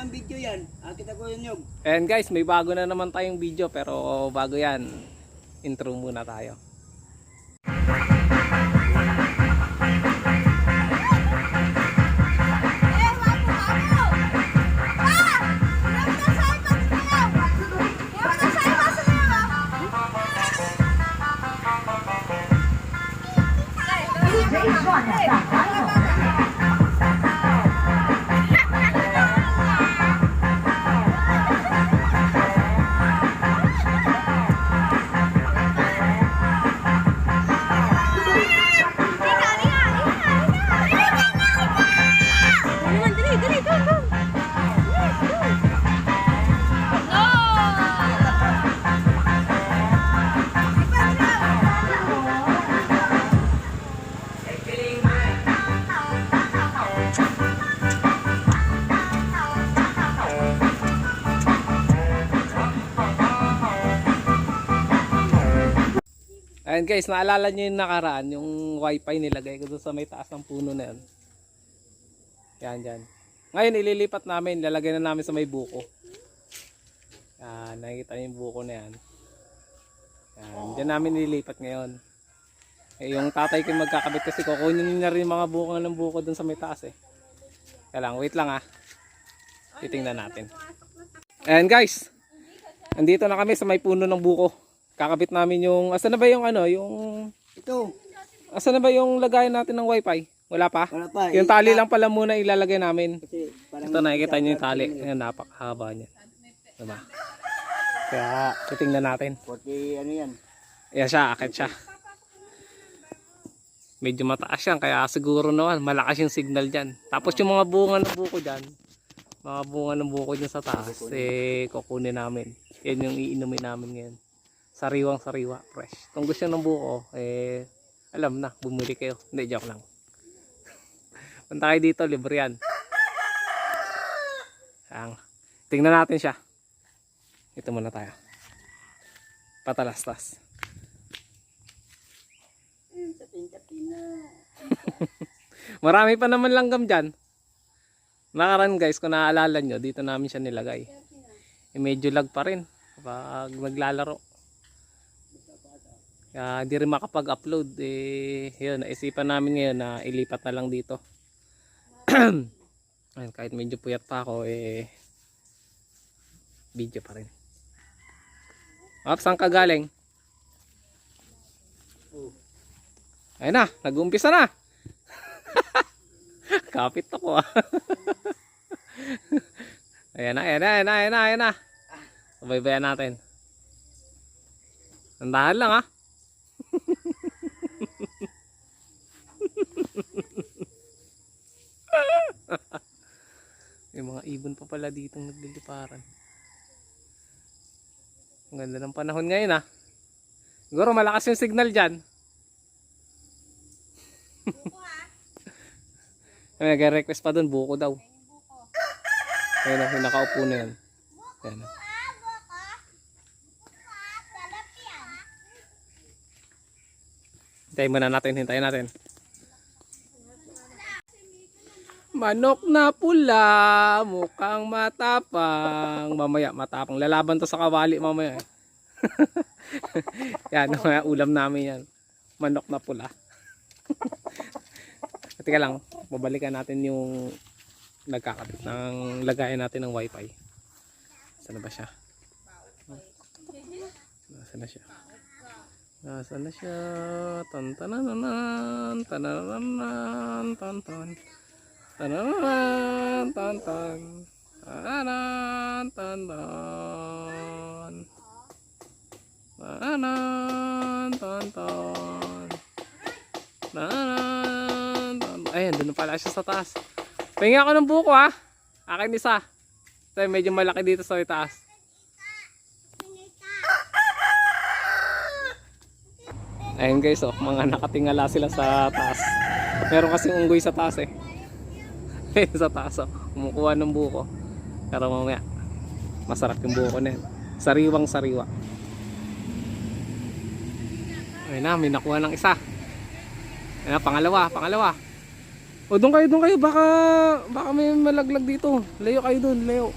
ang video yan. Akit ako yun yung. And guys, may bago na naman tayong video pero bago yan, intro muna tayo. And guys, naalala nyo yung nakaraan, yung wifi nilagay ko doon sa may taas ng puno na yan. Yan, yan. Ngayon, ililipat namin, lalagay na namin sa may buko. Yan, nakikita nyo yung buko na yan. Yan, dyan namin nililipat ngayon. Eh, yung tatay ko magkakabit kasi kukunin niya rin mga buko ng buko doon sa may taas eh. Kaya lang, wait lang ah. Titingnan natin. Ayan guys, andito na kami sa may puno ng buko. Kakabit namin yung, asa na ba yung ano, yung, Ito. asa na ba yung lagayan natin ng wifi? Wala pa? Wala pa. Yung tali lang pala muna ilalagay namin. Kasi parang Ito nakikita nyo yung tali. Ayan, napakahaba niya. Diba? Kaya, titingnan natin. 40 ano yan. Ayan siya, akit siya. Medyo mataas yan, kaya siguro naman, malakas yung signal dyan. Tapos yung mga bunga ng buko dyan, mga bunga ng buko dyan sa taas, eh, kukunin namin. Yan yung iinumin namin ngayon. Sariwang sariwa, fresh. Kung gusto ng buko, eh, alam na, bumili kayo. Hindi, joke lang. Punta kayo dito, libre yan. Ang, tingnan natin siya. Ito muna tayo. Patalastas. Marami pa naman langgam dyan. Nakaran guys, kung naaalala nyo, dito namin siya nilagay. Eh, medyo lag pa rin kapag naglalaro. Kaya di rin makapag-upload. Eh, yun, naisipan namin ngayon na ilipat na lang dito. Ayun, kahit medyo puyat pa ako, eh, video pa rin. Ops, saan ka galing? Ayun na, nag-umpisa na. Kapit ako ah. ayan na, ayan na, ayan na, ayan na, ayan na. Natin. Tandahan lang ah. May mga ibon pa pala ditong nagliliparan. Ang ganda ng panahon ngayon ah. Siguro malakas yung signal dyan. May nag-request pa doon, buko daw. Ayun yung nakaupo na yan. Ayan. Hintayin muna natin, hintayin natin. Manok na pula, mukhang matapang. Mamaya, matapang. Lalaban to sa kawali mamaya. eh. yan, mamaya ulam namin yan. Manok na pula. Teka lang, babalikan natin yung nagkakabit ng lagayan natin ng wifi. Saan ba siya? Nasaan na siya? Nasaan na siya? Tan tanananan, tanananan, tan tan. Tanananan, tan tan. Tananan, tan tan. Tananan, tan tan. Tananan, tan Ayan, doon pala siya sa taas. Pahinga ako ng buko ha. Akin isa. Ito medyo malaki dito sa itaas. Ayun guys, oh, mga nakatingala sila sa taas. Meron kasing unggoy sa taas eh. Sa taas oh, kumukuha ng buko. Pero mamaya, masarap yung buko na. Sariwang sariwa. Ayun na, may nakuha ng isa. Ayun na, pangalawa, pangalawa. O doon kayo, doon kayo. Baka, baka may malaglag dito. Layo kayo doon, layo.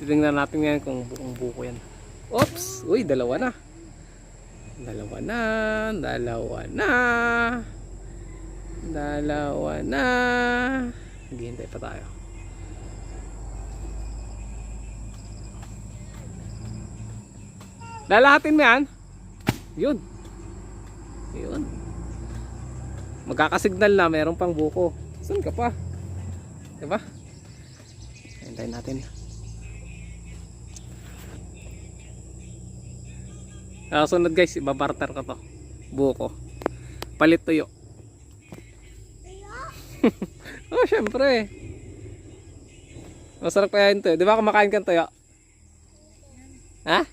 Titingnan natin ngayon kung buong buko yan. Oops! Uy, dalawa na. Dalawa na, dalawa na. Dalawa na. Naghihintay pa tayo. Lalahatin mo yan? Yun. Yun. Magkakasignal na, meron pang buko. Saan ka pa? Diba? Hintayin natin. Ah, sunod guys, ibabarter ko to. Buko. Palit tuyo. oh, syempre. Masarap kaya yun tuyo. Di ba kumakain ka ng tuyo? Ha?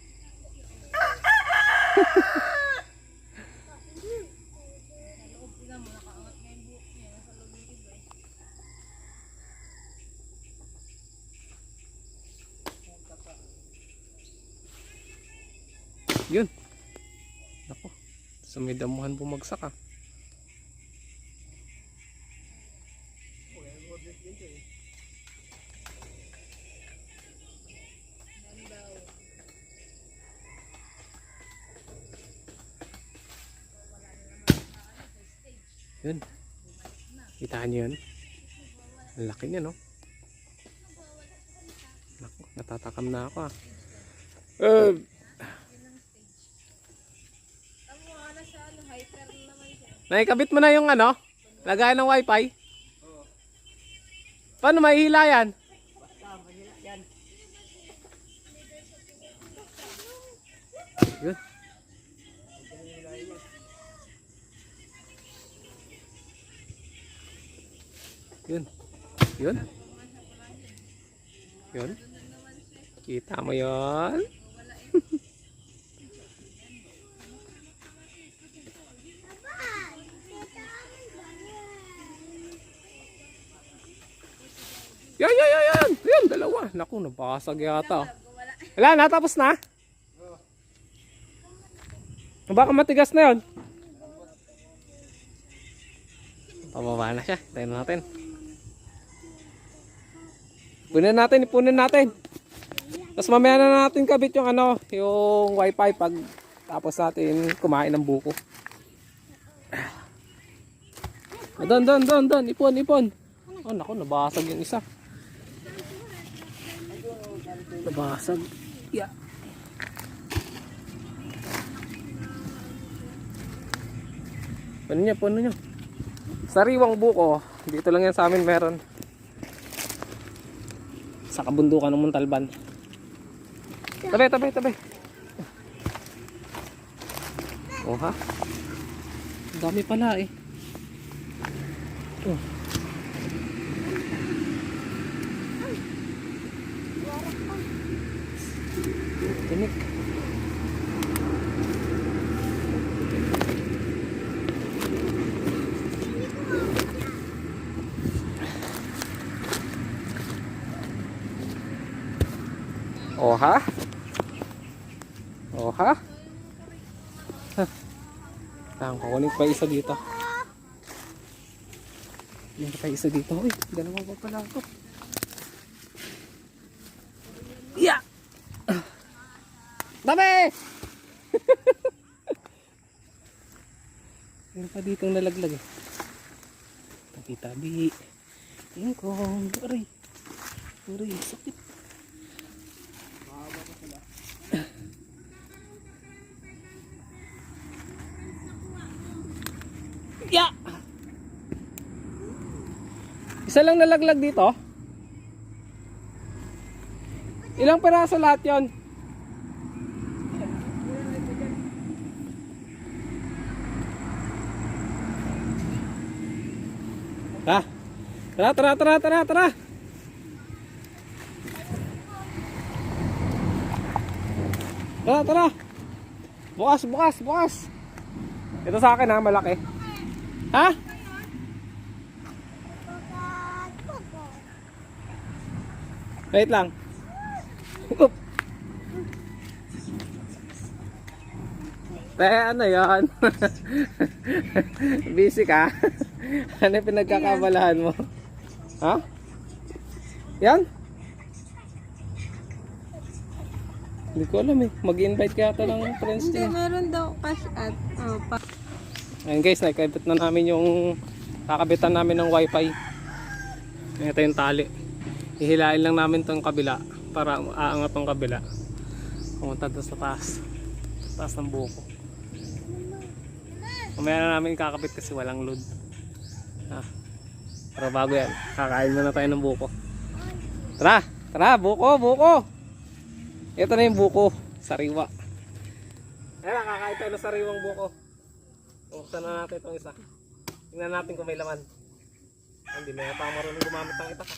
Yun. Nako. Sa may damuhan bumagsak ah. Yun. Kitaan nyo yun? Ang laki niya no? Naku, natatakam na ako ah. Uh, Naikabit mo na yung ano? Lagay ng wifi? Paano mahihila yan? Yun. Yun. Yun. Yun. Kita mo yun? Yan, yan, yan, yan. Yan, dalawa. Naku, nabasag yata. Wala na, tapos na. Baka matigas na yon. Pababa na siya. Tayo natin. Punin natin, ipunin natin. Tapos mamaya na natin kabit yung ano, yung wifi pag tapos natin kumain ng buko. Doon, doon, doon, doon. Ipon, ipon. Oh, naku, nabasag yung isa. Nabasag. Yeah. Ano niya, puno niya. Sariwang buko. Dito lang yan sa amin meron. Sa kabundukan ng Montalban. Tabi, tabi, tabi. Oh ha? Dami pala eh. Oh. Tinik. Oha? Oha? Ang kukunin pa isa dito. Yung pa isa dito. Uy, dalawa pa pala ako. Dami! Meron pa ditong nalaglag eh. Tabi-tabi. Tingkong. Aray. Aray, sakit. Ya! Isa lang nalaglag dito. Ilang peraso lahat yon? Ha? Tara, tara, tara, tara, tara. Tara, tara. Bukas, bukas, bukas. Ito sa akin ha, malaki. Ha? Wait lang. Oop. Te, ano yon? Busy ka? ano pinagkakabalahan mo? Ha? Yan? Hindi ko alam eh. Mag-invite kaya ata ng friends Hindi, niya. meron daw cash at oh, pa. Ayun guys, nakikabit na namin yung kakabitan namin ng wifi. Ito yung tali. Ihilain lang namin tong kabila para aangat tong kabila. Pumunta doon sa taas. Taas ng buko. Mamaya na namin kakabit kasi walang load. Ah. Pero bago yan, kakain muna tayo ng buko. Tara! Tara! Buko! Buko! Ito na yung buko. Sariwa. Ayan, kakain tayo ng sariwang buko. Buksan na natin itong isa. Tingnan natin kung may laman. Ah, Hindi na yata marunong gumamit ng itak.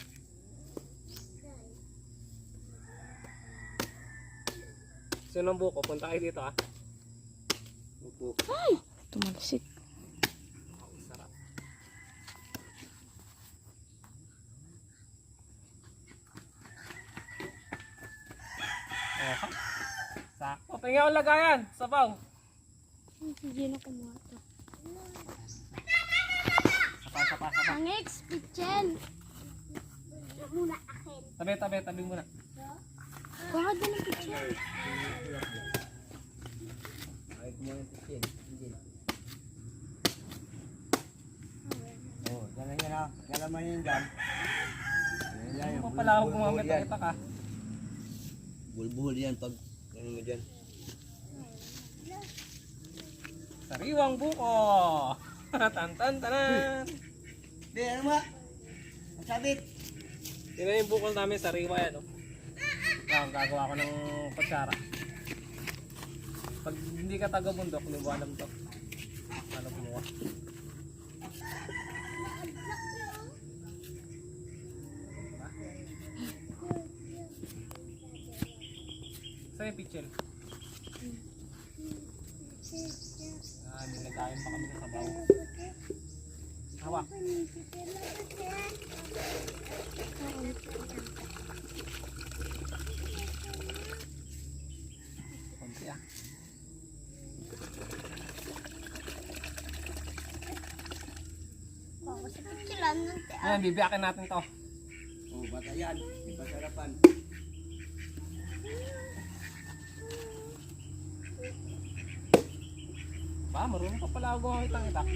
Sino ang buko? Punta kayo dito ah. Buko. Tumalsik. Tingnan ko lagayan. Sabaw. Hindi na kumuha to. Sapa, sapa, sapa. Ang ex-pichel. Muna akin. Tabi, tabi, tabi muna. Kuha din ng pichel. Ay, kumuha ng pisin. Hindi. Oh, dala yan ha. Galaman yun dyan. Yan yan, Hindi yung pa pala ako bulbul gumamit ng yan. itak ah. Bulbul yan pag ano mo dyan. Sariwang buko. tan tan tanan. Di, ano mo? Ang sabit. Yun na yung bukol namin, sariwa yan. Oh. Yan, gagawa ko ng kutsara. Pag hindi ka taga bundok, mo alam to. Ano gumawa. Saan yung pichel? Nilagayan pa kami sa sabaw. Hawak. Konti ah. Ng te. Ayan, bibiyakin natin to. Oh, bata yan. Iba sarapan. Ba, marunong ka pala ako gumamit ng itak.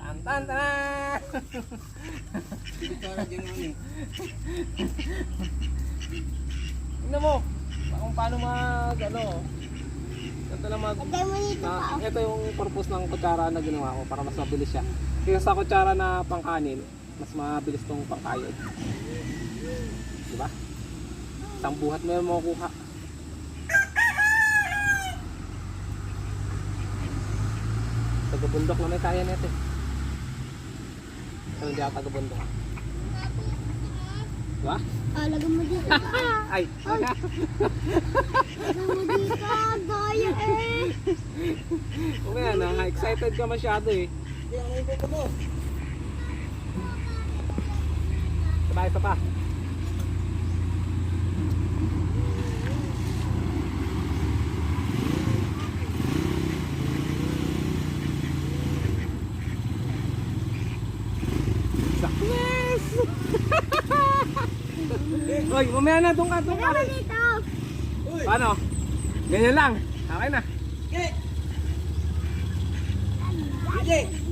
tan tan tan! Para ano eh. Tingnan mo, kung paano mag, ano, ito lang mag, na, pa. ito yung purpose ng kutsara na ginawa ko para mas mabilis siya. Kaya sa kutsara na pangkanin, mas mabilis tong pangkayod. Di ba? Isang buhat mo yung makukuha. Tagabundok na may kaya nito eh. Pero hindi ako tagabundok. Diba? Ah, lagay mo dito. Ay! Lagay mo dito. Daya eh. Okay na, excited ka masyado eh. Hindi, ano yung buko mo? Sabay pa pa. Oy, mamaya na doon ka, doon ka. Dito. Paano? Ganyan lang. Okay na. Hindi!